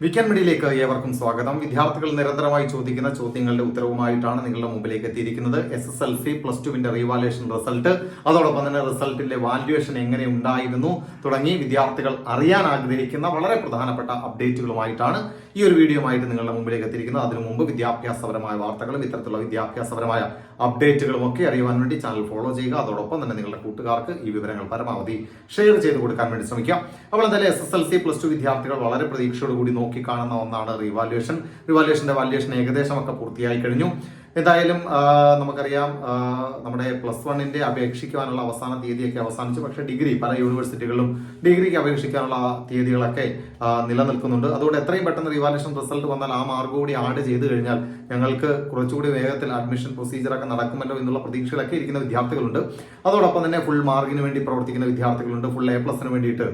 Weekend മീഡിയയിലേക്ക് ഏവർക്കും സ്വാഗതം. വിദ്യാർത്ഥികൾ നിരന്തരമായി ചോദിക്കുന്ന ചോദ്യങ്ങളുടെ ഉത്തരവുമായിട്ടാണ് നിങ്ങളുടെ മുമ്പിലേക്ക് എത്തിയിരിക്കുന്നത്. S S L C plus ടുവിന്റെ റീവാലുവേഷൻ റിസൾട്ട് അതോടൊപ്പം തന്നെ റിസൾട്ടിന്റെ വാല്യുവേഷൻ എങ്ങനെ ഉണ്ടായിരുന്നു തുടങ്ങി വിദ്യാർത്ഥികൾ അറിയാൻ ആഗ്രഹിക്കുന്ന വളരെ പ്രധാനപ്പെട്ട അപ്ഡേറ്റുകളുമായിട്ടാണ് ഈ ഒരു വീഡിയോ ആയിട്ട് നിങ്ങളുടെ മുമ്പിലേക്ക് എത്തിയിരിക്കുന്നത് അതിനു മുമ്പ് വിദ്യാഭ്യാസപരമായ വാർത്തകളും ഇത്തരത്തിലുള്ള വിദ്യാഭ്യാസപരമായ അപ്ഡേറ്റുകളും ഒക്കെ അറിയുവാൻ വേണ്ടി ചാനൽ ഫോളോ ചെയ്യുക. അതോടൊപ്പം തന്നെ നിങ്ങളുടെ കൂട്ടുകാർക്ക് ഈ വിവരങ്ങൾ പരമാവധി ഷെയർ ചെയ്ത് കൊടുക്കാൻ വേണ്ടി ശ്രമിക്കാം. അപ്പോൾ എന്തായാലും S S L C plus two വിദ്യാർത്ഥികൾ വളരെ പ്രതീക്ഷയോടുകൂടി നോക്കി കാണുന്ന ഒന്നാണ് റിവാലുവേഷൻ റിവാലുവേഷന്റെ വാല്യുവേഷൻ ഏകദേശമൊക്കെ പൂർത്തിയായി കഴിഞ്ഞു. എന്തായാലും നമുക്കറിയാം നമ്മുടെ പ്ലസ് വണ്ണിന്റെ അപേക്ഷിക്കുവാനുള്ള അവസാന തീയതിയൊക്കെ അവസാനിച്ചു. പക്ഷേ ഡിഗ്രി പല യൂണിവേഴ്സിറ്റികളിലും ഡിഗ്രിക്ക് അപേക്ഷിക്കാനുള്ള തീയതികളൊക്കെ നിലനിൽക്കുന്നുണ്ട്. അതുകൊണ്ട് എത്രയും പെട്ടെന്ന് റിവാലേഷൻ റിസൾട്ട് വന്നാൽ ആ മാർഗം കൂടി ആഡ് ചെയ്ത് കഴിഞ്ഞാൽ ഞങ്ങൾക്ക് കുറച്ചുകൂടി വേഗത്തിൽ അഡ്മിഷൻ പ്രൊസീജിയറൊക്കെ നടക്കുമല്ലോ എന്നുള്ള പ്രതീക്ഷകളൊക്കെ ഇരിക്കുന്ന വിദ്യാർത്ഥികളുണ്ട്. അതോടൊപ്പം തന്നെ ഫുൾ മാർക്കിന് വേണ്ടി പ്രവർത്തിക്കുന്ന വിദ്യാർത്ഥികളുണ്ട്. ഫുൾ എ പ്ലസിന് വേണ്ടിയിട്ട്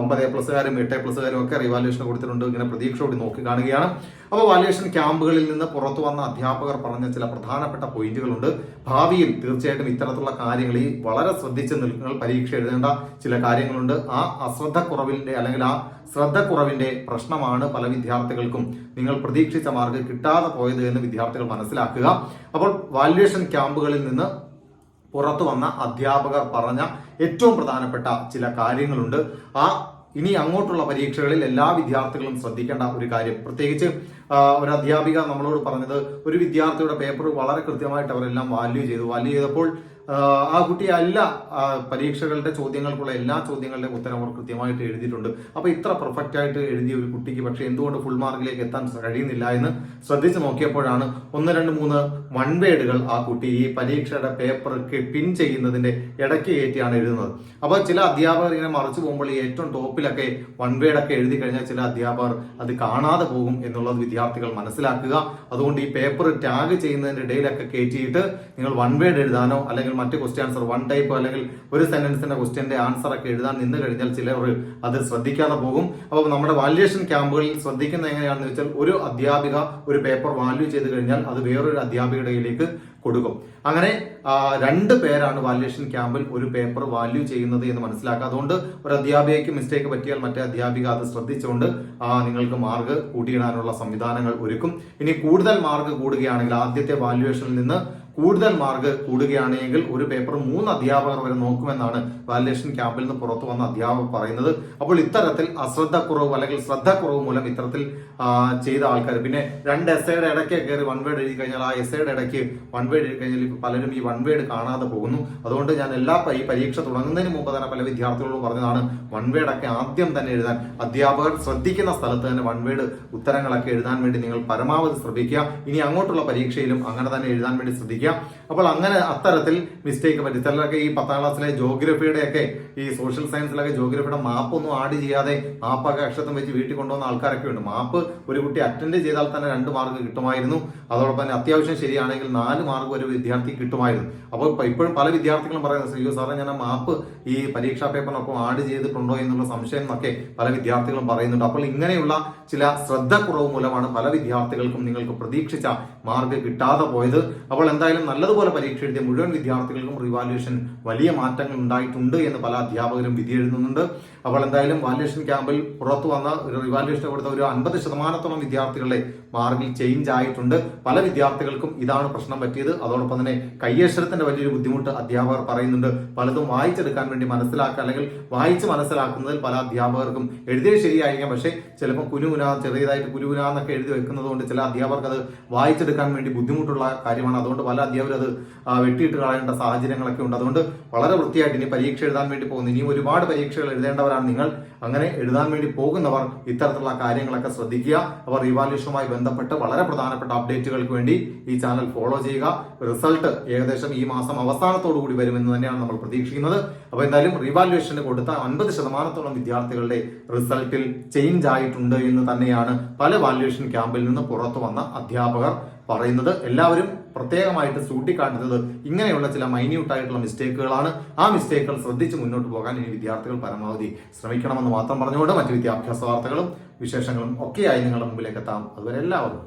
ഒമ്പത് എ പ്ലസുകാരും എട്ട് എ പ്ലസുകാരും ഒക്കെ റിവാലുവേഷൻ കൊടുത്തിട്ടുണ്ട്. ഇങ്ങനെ പ്രതീക്ഷയോടെ നോക്കി കാണുകയാണ്. അപ്പോൾ വാല്യുവേഷൻ ക്യാമ്പുകളിൽ നിന്ന് പുറത്തു വന്ന അധ്യാപകർ പറഞ്ഞ ചില പ്രധാനപ്പെട്ട പോയിന്റുകളുണ്ട്. ഭാവിയിൽ തീർച്ചയായിട്ടും ഇത്തരത്തിലുള്ള കാര്യങ്ങൾ ഈ വളരെ ശ്രദ്ധിച്ച് നിൽക്കുന്ന പരീക്ഷ എഴുതേണ്ട ചില കാര്യങ്ങളുണ്ട്. ആ അശ്രദ്ധക്കുറവിന്റെ അല്ലെങ്കിൽ ആ ശ്രദ്ധക്കുറവിന്റെ പ്രശ്നമാണ് പല വിദ്യാർത്ഥികൾക്കും നിങ്ങൾ പ്രതീക്ഷിച്ച മാർക്ക് കിട്ടാതെ പോയത് എന്ന് വിദ്യാർത്ഥികൾ മനസ്സിലാക്കുക. അപ്പോൾ വാല്യുവേഷൻ ക്യാമ്പുകളിൽ നിന്ന് പുറത്തു വന്ന അധ്യാപകർ പറഞ്ഞ ഏറ്റവും പ്രധാനപ്പെട്ട ചില കാര്യങ്ങളുണ്ട്. ആ ഇനി അങ്ങോട്ടുള്ള പരീക്ഷകളിൽ എല്ലാ വിദ്യാർത്ഥികളും ശ്രദ്ധിക്കേണ്ട ഒരു കാര്യം. പ്രത്യേകിച്ച് ഒരു അധ്യാപിക നമ്മളോട് പറഞ്ഞത് ഒരു വിദ്യാർത്ഥിയുടെ പേപ്പർ വളരെ കൃത്യമായിട്ട് അവരെല്ലാം വാല്യൂ ചെയ്തു. വാല്യൂ ചെയ്തപ്പോൾ ആ, കുട്ടി അല്ല പരീക്ഷകളുടെ ചോദ്യങ്ങൾക്കുള്ള എല്ലാ ചോദ്യങ്ങളുടെ ഉത്തരം അവർ കൃത്യമായിട്ട് എഴുതിയിട്ടുണ്ട്. അപ്പൊ ഇത്ര പെർഫെക്റ്റ് ആയിട്ട് എഴുതിയ ഒരു കുട്ടിക്ക് പക്ഷെ എന്തുകൊണ്ട് ഫുൾ മാർക്കിലേക്ക് എത്താൻ കഴിയുന്നില്ല എന്ന് ശ്രദ്ധിച്ചു നോക്കിയപ്പോഴാണ് ഒന്ന് രണ്ട് മൂന്ന് വൺ വേഡുകൾ ആ കുട്ടി ഈ പരീക്ഷയുടെ പേപ്പർ പിൻ ചെയ്യുന്നതിന്റെ ഇടയ്ക്ക് കയറ്റിയാണ് എഴുതുന്നത്. അപ്പോൾ ചില അധ്യാപകർ ഇങ്ങനെ മറിച്ചു പോകുമ്പോൾ ഈ ഏറ്റവും ടോപ്പിലൊക്കെ വൺ വേഡൊക്കെ എഴുതി കഴിഞ്ഞാൽ ചില അധ്യാപകർ അത് കാണാതെ പോകും എന്നുള്ളത് വിദ്യാർത്ഥികൾ മനസ്സിലാക്കുക. അതുകൊണ്ട് ഈ പേപ്പർ ടാഗ് ചെയ്യുന്നതിന്റെ ഇടയിലൊക്കെ കയറ്റിയിട്ട് നിങ്ങൾ വൺവേഡ് എഴുതാനോ അല്ലെങ്കിൽ മറ്റ് ക്വസ്റ്റ്യൻ ആൻസർ വൺ ടൈപ്പ് അല്ലെങ്കിൽ ഒരു സെന്റൻസിന്റെ ക്വസ്റ്റ്യന്റെ ആൻസർ ഒക്കെ എഴുതാൻ നിന്ന് കഴിഞ്ഞാൽ ചിലർ അത് ശ്രദ്ധിക്കാതെ പോകും. അപ്പോൾ നമ്മുടെ വാല്യുവേഷൻ ക്യാമ്പുകളിൽ ശ്രദ്ധിക്കുന്നത് എങ്ങനെയാണെന്ന് വെച്ചാൽ ഒരു അധ്യാപിക ഒരു പേപ്പർ വാല്യൂ ചെയ്ത് കഴിഞ്ഞാൽ അത് വേറൊരു അധ്യാപികയുടെ കയ്യിലേക്ക് കൊടുക്കും. അങ്ങനെ രണ്ട് പേരാണ് വാല്യുവേഷൻ ക്യാമ്പിൽ ഒരു പേപ്പർ വാല്യൂ ചെയ്യുന്നത് എന്ന് മനസ്സിലാക്കുക അതുകൊണ്ട് ഒരു അധ്യാപികയ്ക്ക് മിസ്റ്റേക്ക് പറ്റിയാൽ മറ്റേ അധ്യാപിക അത് ശ്രദ്ധിച്ചുകൊണ്ട് നിങ്ങൾക്ക് മാർക്ക് കൂട്ടിയിടാനുള്ള സംവിധാനങ്ങൾ ഒരുക്കും. ഇനി കൂടുതൽ മാർക്ക് കൂടുകയാണെങ്കിൽ ആദ്യത്തെ വാല്യുവേഷനിൽ നിന്ന് കൂടുതൽ മാർക്ക് കൂടുകയാണെങ്കിൽ ഒരു പേപ്പർ മൂന്ന് അധ്യാപകർ വരെ നോക്കുമെന്നാണ് വാല്യുവേഷൻ ക്യാമ്പിൽ നിന്ന് പുറത്തു വന്ന അധ്യാപകർ പറയുന്നത്. അപ്പോൾ ഇത്തരത്തിൽ അശ്രദ്ധക്കുറവ് അല്ലെങ്കിൽ ശ്രദ്ധക്കുറവ് മൂലം ഇത്തരത്തിൽ ചെയ്ത ആൾക്കാർ പിന്നെ രണ്ട് എസ്സയുടെ ഇടയ്ക്ക് കയറി വൺ വേഡ് എഴുതി കഴിഞ്ഞാൽ ആ എസ്സയുടെ ഇടയ്ക്ക് വൺ വേഡ് എഴുതി കഴിഞ്ഞാൽ പലരും ഈ വൺ വേഡ് കാണാതെ പോകുന്നു. അതുകൊണ്ട് ഞാൻ എല്ലാ ഈ പരീക്ഷ തുടങ്ങുന്നതിന് മുമ്പ് തന്നെ പല വിദ്യാർത്ഥികളോട് പറഞ്ഞതാണ് വൺ വേഡൊക്കെ ആദ്യം തന്നെ എഴുതാൻ. അധ്യാപകർ ശ്രദ്ധിക്കുന്ന സ്ഥലത്ത് തന്നെ വൺ വേഡ് ഉത്തരങ്ങളൊക്കെ എഴുതാൻ വേണ്ടി നിങ്ങൾ പരമാവധി ശ്രദ്ധിക്കുക. ഇനി അങ്ങോട്ടുള്ള പരീക്ഷയിലും അങ്ങനെ തന്നെ എഴുതാൻ വേണ്ടി ശ്രദ്ധിക്കുക. അപ്പോൾ അങ്ങനെ അത്തരത്തിൽ മിസ്റ്റേക്ക് പറ്റി. ചിലരൊക്കെ ഈ പത്താം ക്ലാസ്സിലെ ജോഗ്രഫിയുടെ ഒക്കെ ഈ സോഷ്യൽ സയൻസിലൊക്കെ ജോഗ്രഫിയുടെ മാപ്പ് ഒന്നും ആഡ് ചെയ്യാതെ മാപ്പൊക്കെ അക്ഷരത്തും വെച്ച് വീട്ടിൽ കൊണ്ടുവന്ന ആൾക്കാരൊക്കെ ഉണ്ട്. മാപ്പ് ഒരു കുട്ടി അറ്റൻഡ് ചെയ്താൽ തന്നെ രണ്ട് മാർക്ക് കിട്ടുമായിരുന്നു. അതോടൊപ്പം തന്നെ അത്യാവശ്യം ശരിയാണെങ്കിൽ നാല് മാർക്ക് ഒരു വിദ്യാർത്ഥി കിട്ടുമായിരുന്നു. അപ്പോൾ ഇപ്പോഴും പല വിദ്യാർത്ഥികളും പറയുന്നത് ശ്രീ സാറേ ഞാൻ ആ മാപ്പ് ഈ പരീക്ഷാ പേപ്പറിനൊപ്പം ആഡ് ചെയ്തിട്ടുണ്ടോ എന്നുള്ള സംശയം എന്നൊക്കെ പല വിദ്യാർത്ഥികളും പറയുന്നുണ്ട്. അപ്പോൾ ഇങ്ങനെയുള്ള ചില ശ്രദ്ധക്കുറവ് മൂലമാണ് പല വിദ്യാർത്ഥികൾക്കും നിങ്ങൾക്ക് പ്രതീക്ഷിച്ച മാർക്ക് കിട്ടാതെ പോയത്. അപ്പോൾ എന്തായാലും നല്ലതുപോലെ പരീക്ഷ എഴുതിയ മുഴുവൻ വിദ്യാർത്ഥികൾക്കും റിവാലുവേഷൻ വലിയ മാറ്റങ്ങൾ ഉണ്ടായിട്ടുണ്ട് എന്ന് പല അധ്യാപകരും വിധി എഴുതുന്നുണ്ട്. അപ്പോൾ എന്തായാലും വാല്യുവേഷൻ ക്യാമ്പിൽ പുറത്തു വന്ന ഒരു റിവാലുവേഷൻ കൊടുത്ത ഒരു അൻപത് ശതമാനത്തോളം വിദ്യാർത്ഥികളുടെ മാർഗിൽ ചേഞ്ച് ആയിട്ടുണ്ട്. പല വിദ്യാർത്ഥികൾക്കും ഇതാണ് പ്രശ്നം പറ്റിയത്. അതോടൊപ്പം തന്നെ കയ്യക്ഷരത്തിന്റെ വലിയൊരു ബുദ്ധിമുട്ട് അധ്യാപകർ പറയുന്നുണ്ട്. പലതും വായിച്ചെടുക്കാൻ വേണ്ടി മനസ്സിലാക്കുക അല്ലെങ്കിൽ വായിച്ച് മനസ്സിലാക്കുന്നതിൽ പല അധ്യാപകർക്കും എഴുതിയത് ശരിയായിരിക്കാം. പക്ഷേ ചിലപ്പോൾ കുനുകുന ചെറിയതായിട്ട് കുരുകുന എന്നൊക്കെ എഴുതി വെക്കുന്നത് കൊണ്ട് ചില അധ്യാപകർക്ക് അത് വായിച്ചെടുക്കാൻ വേണ്ടി ബുദ്ധിമുട്ടുള്ള കാര്യമാണ്. അതുകൊണ്ട് പല അധ്യാപകരും അത് വെട്ടിയിട്ട് കളയേണ്ട സാഹചര്യങ്ങളൊക്കെ ഉണ്ട്. അതുകൊണ്ട് വളരെ വൃത്തിയായിട്ട് ഇനി പരീക്ഷ എഴുതാൻ വേണ്ടി പോകുന്നു. ഇനിയും ഒരുപാട് പരീക്ഷകൾ എഴുതേണ്ടവരാണ് നിങ്ങൾ. അങ്ങനെ എഴുതാൻ വേണ്ടി പോകുന്നവർ ഇത്തരത്തിലുള്ള കാര്യങ്ങളൊക്കെ ശ്രദ്ധിക്കുക. അവർ റിവാല്യൂഷനുമായി ബന്ധപ്പെട്ട് വളരെ പ്രധാനപ്പെട്ട അപ്ഡേറ്റുകൾക്ക് വേണ്ടി ഈ ചാനൽ ഫോളോ ചെയ്യുക. റിസൾട്ട് ഏകദേശം ഈ മാസം അവസാനത്തോടു കൂടി വരുമെന്ന് തന്നെയാണ് നമ്മൾ പ്രതീക്ഷിക്കുന്നത്. അപ്പോൾ എന്തായാലും റിവാല്യൂഷന് കൊടുത്ത അൻപത് ശതമാനത്തോളം വിദ്യാർത്ഥികളുടെ റിസൾട്ടിൽ ചേഞ്ച് ആയിട്ടുണ്ട് എന്ന് തന്നെയാണ് പല വാല്യുവേഷൻ ക്യാമ്പിൽ നിന്ന് പുറത്തു വന്ന അധ്യാപകർ. പറയുന്നത്. എല്ലാവരും പ്രത്യേകമായിട്ട് ചൂണ്ടിക്കാട്ടുന്നത് ഇങ്ങനെയുള്ള ചില മൈന്യൂട്ടായിട്ടുള്ള മിസ്റ്റേക്കുകളാണ് ആ മിസ്റ്റേക്കുകൾ ശ്രദ്ധിച്ച് മുന്നോട്ട് പോകാൻ ഇനി വിദ്യാർത്ഥികൾ പരമാവധി ശ്രമിക്കണമെന്ന് മാത്രം പറഞ്ഞുകൊണ്ട് മറ്റ് വിദ്യാഭ്യാസ വാർത്തകളും വിശേഷങ്ങളും ഒക്കെയായി നിങ്ങളുടെ മുമ്പിലേക്ക് എത്താം. അതുവരെ എല്ലാവർക്കും